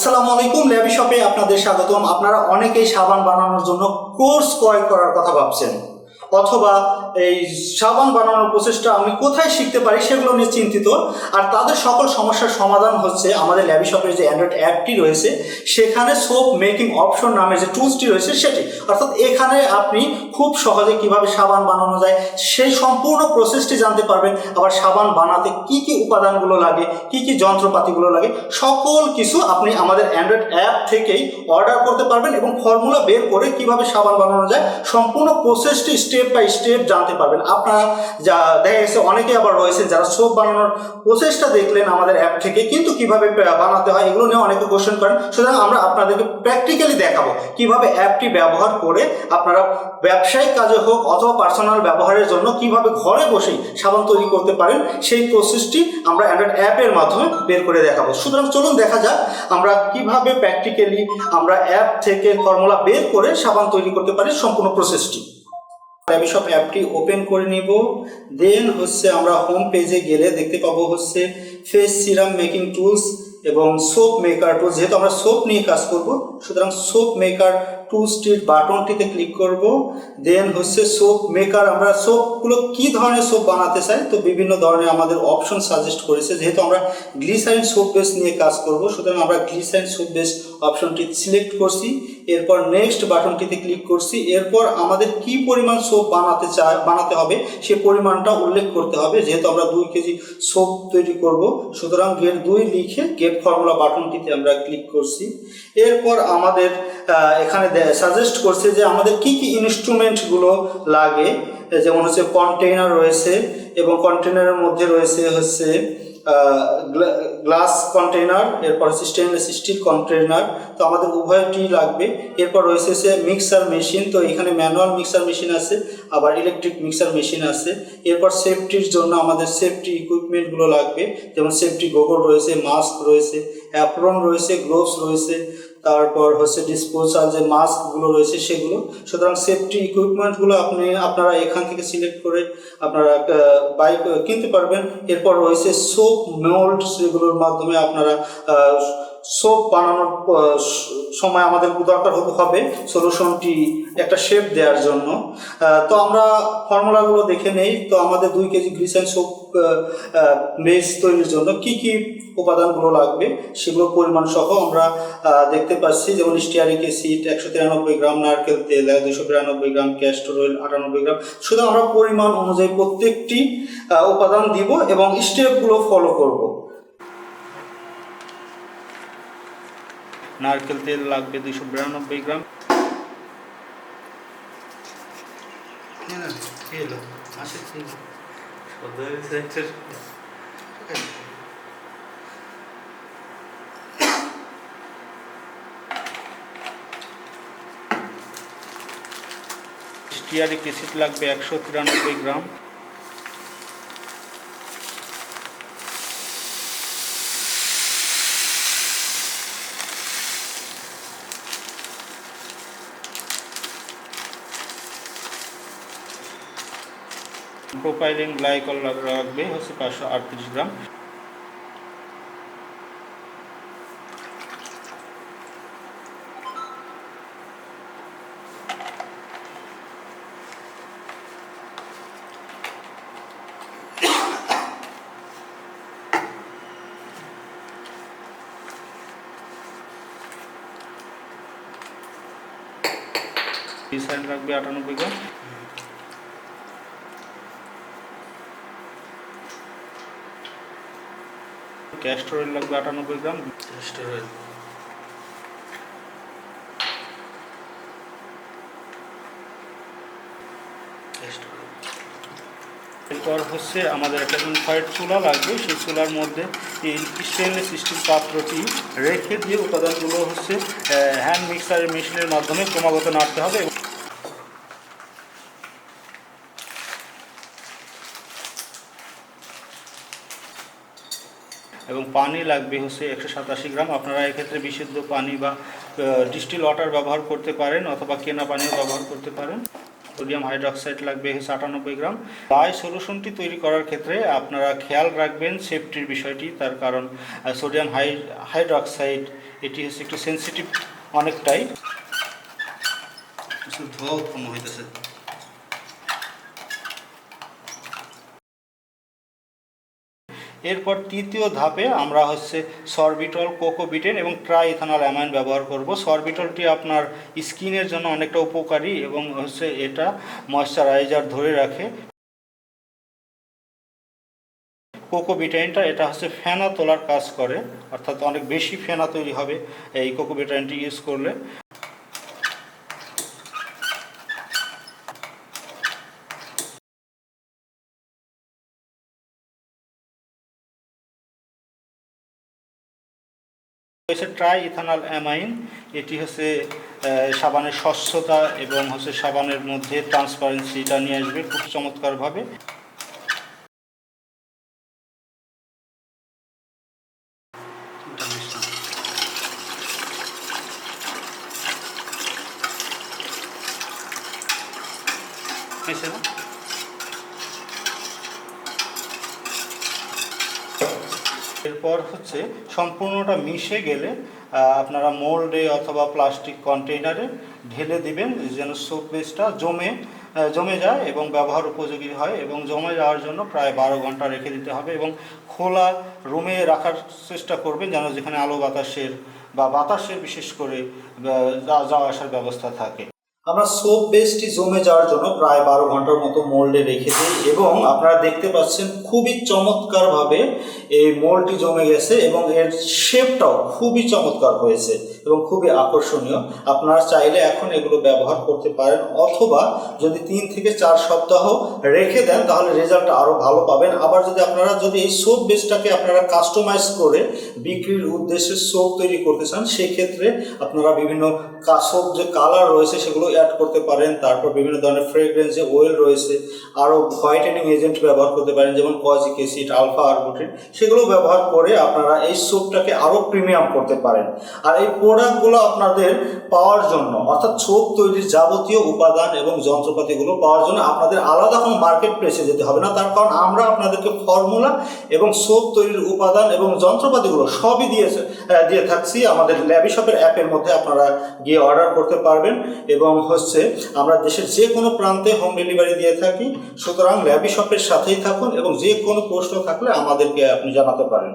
আসসালামু আলাইকুম, ল্যাবি শপে আপনাদের স্বাগতম। আপনারা অনেকেই সাবান বানানোর জন্য কোর্স ক্রয় করার কথা ভাবছেন। অথবা এই সাবান বানানোর প্রসেসটা আমি কোথায় শিখতে পারি সেগুলো নিয়ে চিন্তিত। আর তাদের সকল সমস্যার সমাধান হচ্ছে আমাদের ল্যাবি শপের যে অ্যান্ড্রয়েড অ্যাপটি রয়েছে, সেখানে সোপ মেকিং অপশন নামে যে টুলসটি রয়েছে সেটি। অর্থাৎ এখানে আপনি খুব সহজে কীভাবে সাবান বানানো যায়, সেই সম্পূর্ণ প্রসেসটি জানতে পারবেন। আবার সাবান বানাতে কি কি উপাদানগুলো লাগে, কি কি যন্ত্রপাতিগুলো লাগে, সকল কিছু আপনি আমাদের অ্যান্ড্রয়েড অ্যাপ থেকেই অর্ডার করতে পারবেন এবং ফর্মুলা বের করে কীভাবে সাবান বানানো যায়, সম্পূর্ণ প্রসেসটি স্টেপ বাই স্টেপ জানতে পারবেন। আপনারা যা দেখা গেছে অনেকে আবার রয়েছেন যারা সোপ বানানোর প্রসেসটা দেখলেন আমাদের অ্যাপ থেকে, কিন্তু কীভাবে বানাতে হয় এগুলো নিয়ে অনেকে কোশ্চেন করেন। সুতরাং আমরা আপনাদেরকে প্র্যাকটিক্যালি দেখাবো কীভাবে অ্যাপটি ব্যবহার করে আপনারা ব্যবসায়িক কাজে হোক অথবা পার্সোনাল ব্যবহারের জন্য কীভাবে ঘরে বসেই সাবান তৈরি করতে পারেন, সেই প্রসেসটি আমরা অ্যান্ড্রয়েড অ্যাপের মাধ্যমে বের করে দেখাবো। সুতরাং চলুন দেখা যাক আমরা কীভাবে প্র্যাকটিক্যালি আমরা অ্যাপ থেকে ফর্মুলা বের করে সাবান তৈরি করতে পারি সম্পূর্ণ প্রসেসটি আমি সব অ্যাপটি ওপেন করে নিব। দেন হচ্ছে আমরা হোম পেজে গেলে দেখতে পাবো হচ্ছে ফেস সিরাম মেকিং টুলস এবং সোপ মেকার টুলস যেহেতু আমরা সোপ নিয়ে কাজ করব, সুতরাং সোপ মেকার টুলসটির বাটনটিতে ক্লিক করব। দেন হচ্ছে সোপ মেকার আমরা সোপগুলো কি ধরনের সোপ বানাতে চাই? তো বিভিন্ন ধরনের আমাদের অপশন সাজেস্ট করেছে। যেহেতু আমরা গ্লিসারিন সোপ বেস নিয়ে কাজ করব, সুতরাং আমরা গ্লিসারিন সোপ বেস অপশনটি সিলেক্ট করছি, এরপর নেক্সট বাটনটিতে ক্লিক করছি, এরপর আমাদের কি পরিমাণ সোপ বানাতে চাই বানাতে হবে, সে পরিমাণটা উল্লেখ করতে হবে, যেহেতু আমরা দুই কেজি সোপ তৈরি করব, সুতরাং গেট দুই লিখে গেট ফর্মুলা বাটনটিতে আমরা ক্লিক করছি। এরপর আমাদের এখানে সাজেস্ট করছে যে আমাদের কি কি ইনস্ট্রুমেন্টগুলো লাগে, যেমন হচ্ছে কন্টেইনার রয়েছে এবং কন্টেইনারের মধ্যে রয়েছে হচ্ছে গ্লাস কন্টেইনার, এরপর হচ্ছে স্টেনলেস স্টিল কন্টেইনার, তো আমাদের উভয়টি লাগবে। এরপর রয়েছে সে মিক্সার মেশিন তো এখানে ম্যানুয়াল মিক্সার মেশিন আছে, আবার ইলেকট্রিক মিক্সার মেশিন আছে। এরপর সেফটির জন্য আমাদের সেফটি ইকুইপমেন্টগুলো লাগবে, যেমন সেফটি গোগল রয়েছে মাস্ক রয়েছে অ্যাপ্রন রয়েছে গ্লোভস রয়েছে। তারপর হচ্ছে ডিসপোজাল যে মাস্কগুলো রয়েছে সেগুলো। সুতরাং সেফটি ইকুইপমেন্টগুলো আপনি, আপনারা এখান থেকে সিলেক্ট করে আপনারা বাই কিনতে পারবেন। এরপর রয়েছে সোপ মোল্ড সেগুলোর মাধ্যমে আপনারা সোপ বানানোর সময় আমাদের দরকার হবে। সলিউশনটি একটা শেপ দেওয়ার জন্য। তো আমরা ফর্মুলাগুলো দেখে নেই। তো আমাদের দুই কেজি গ্লিসাইন সোপ বেস তৈরির জন্য কি কি উপাদানগুলো লাগবে সেগুলো পরিমাণ সহ আমরা দেখতে পাচ্ছি। যেমন স্টিয়ারিক অ্যাসিড একশো তিরানব্বই গ্রাম, নারকেল তেল দুশো বিরানব্বই গ্রাম ক্যাস্টর অয়েল আটানব্বই গ্রাম। শুধু আমরা পরিমাণ অনুযায়ী প্রত্যেকটি উপাদান দিব এবং স্টেপগুলো ফলো করব। নারকেল তেল লাগবে দুইশো বিরানব্বই গ্রাম। স্টিয়ারিক অ্যাসিড লাগবে একশো তিরানব্বই গ্রাম। প্রোপাইলিন গ্লাইকল লাগবে হচ্ছে পাঁচশো আটত্রিশ গ্রাম। ডিসাইন লাগবে আটানব্বই গ্রাম। ক্যাস্টর অয়েল লাগবে আটানব্বই গ্রাম। এরপর হচ্ছে আমাদের একটা ফায়ার চুলা লাগবে সেই চুলার মধ্যে এই স্টেনলেস স্টিল পাত্রটি রেখে দিয়ে উপাদানগুলো হচ্ছে হ্যান্ড মিক্সারের মেশিনের মাধ্যমে ক্রমাগত নাড়তে হবে। এবং পানি লাগবে হচ্ছে একশো সাতাশি গ্রাম। আপনারা এক্ষেত্রে বিশুদ্ধ পানি বা ডিস্টিল ওয়াটার ব্যবহার করতে পারেন অথবা কেনা পানিও ব্যবহার করতে পারেন। সোডিয়াম হাইড্রক্সাইড লাগবে হচ্ছে আটানব্বই গ্রাম। ডাই সলিউশনটি তৈরি করার ক্ষেত্রে আপনারা খেয়াল রাখবেন সেফটির বিষয়টি, তার কারণ সোডিয়াম হাই, হাইড্রক্সাইড, এটি হচ্ছে একটু সেন্সিটিভ অনেকটাই। ধোঁয়া উৎপন্ন হইতেছে। এরপর তৃতীয় ধাপে আমরা হচ্ছে সরবিটল, কোকোবিটেন এবং ট্রাই ইথানল অ্যামাইন ব্যবহার করব। সরবিটলটি আপনার স্কিনের জন্য অনেকটা উপকারী এবং হচ্ছে এটা ময়শ্চারাইজার ধরে রাখে। কোকো কোকোবিটাইনটা এটা হচ্ছে ফেনা তোলার কাজ করে, অর্থাৎ অনেক বেশি ফেনা তৈরি হবে এই কোকো কোকোবিটাইনটি ইউজ করলে। হচ্ছে ট্রাই ইথানল অ্যামাইন, এটি হচ্ছে সাবানের স্বচ্ছতা এবং হচ্ছে সাবানের মধ্যে ট্রান্সপারেন্সিটা নিয়ে আসবে খুব চমৎকারভাবে। হয়েছে না? এরপর হচ্ছে সম্পূর্ণটা মিশে গেলে আপনারা মোল্ডে অথবা প্লাস্টিক কন্টেইনারে ঢেলে দিবেন, যেন সোপ বেসটা জমে জমে যায় এবং ব্যবহার উপযোগী হয় এবং জমে যাওয়ার জন্য প্রায় বারো ঘণ্টা রেখে দিতে হবে এবং খোলা রুমে রাখার চেষ্টা করবেন যেন যেখানে আলো বাতাসের বা বাতাসের বিশেষ করে যাওয়া আসার ব্যবস্থা থাকে। আমরা সোপ বেসটি জমে যাওয়ার জন্য প্রায় বারো ঘণ্টার মতো মোল্ডে রেখে দিই এবং আপনারা দেখতে পাচ্ছেন খুবই চমৎকারভাবে এই মোল্ডটি জমে গেছে এবং এর শেপটাও খুবই চমৎকার হয়েছে এবং খুবই আকর্ষণীয়। আপনারা চাইলে এখন এগুলো ব্যবহার করতে পারেন অথবা যদি তিন থেকে চার সপ্তাহ রেখে দেন তাহলে রেজাল্টটা আরও ভালো পাবেন। আবার যদি আপনারা যদি এই সোপ বেসটাকে আপনারা কাস্টমাইজ করে বিক্রির উদ্দেশ্যে সোপ তৈরি করতে চান, সেক্ষেত্রে আপনারা বিভিন্ন সোপ যে কালার রয়েছে সেগুলো অ্যাড করতে পারেন। তারপর বিভিন্ন ধরনের ফ্রেগ্রেন্স যে ওয়েল রয়েছে। আরও হোয়াইটেনিং এজেন্ট ব্যবহার করতে পারেন, যেমন কজিক অ্যাসিড আলফা আরবুটিন সেগুলো ব্যবহার করে আপনারা এই সোপটাকে আরও প্রিমিয়াম করতে পারেন। আর এই প্রোডাক্টগুলো আপনাদের পাওয়ার জন্য, অর্থাৎ সোপ তৈরির যাবতীয় উপাদান এবং যন্ত্রপাতিগুলো পাওয়ার জন্য আপনাদের আলাদা কোনো মার্কেট প্লেসে যেতে হবে না। তার কারণ আমরা আপনাদেরকে ফর্মুলা এবং সোপ তৈরির উপাদান এবং যন্ত্রপাতিগুলো সবই দিয়েছে দিয়ে থাকছি। আমাদের ল্যাবি শপের অ্যাপের মধ্যে আপনারা গিয়ে অর্ডার করতে পারবেন এবং হচ্ছে। আমরা দেশের যে কোনো প্রান্তে হোম ডেলিভারি দিয়ে থাকি। সুতরাং ল্যাবি শপের সাথেই থাকুন এবং যে কোনো প্রশ্ন থাকলে আমাদেরকে আপনি জানাতে পারেন।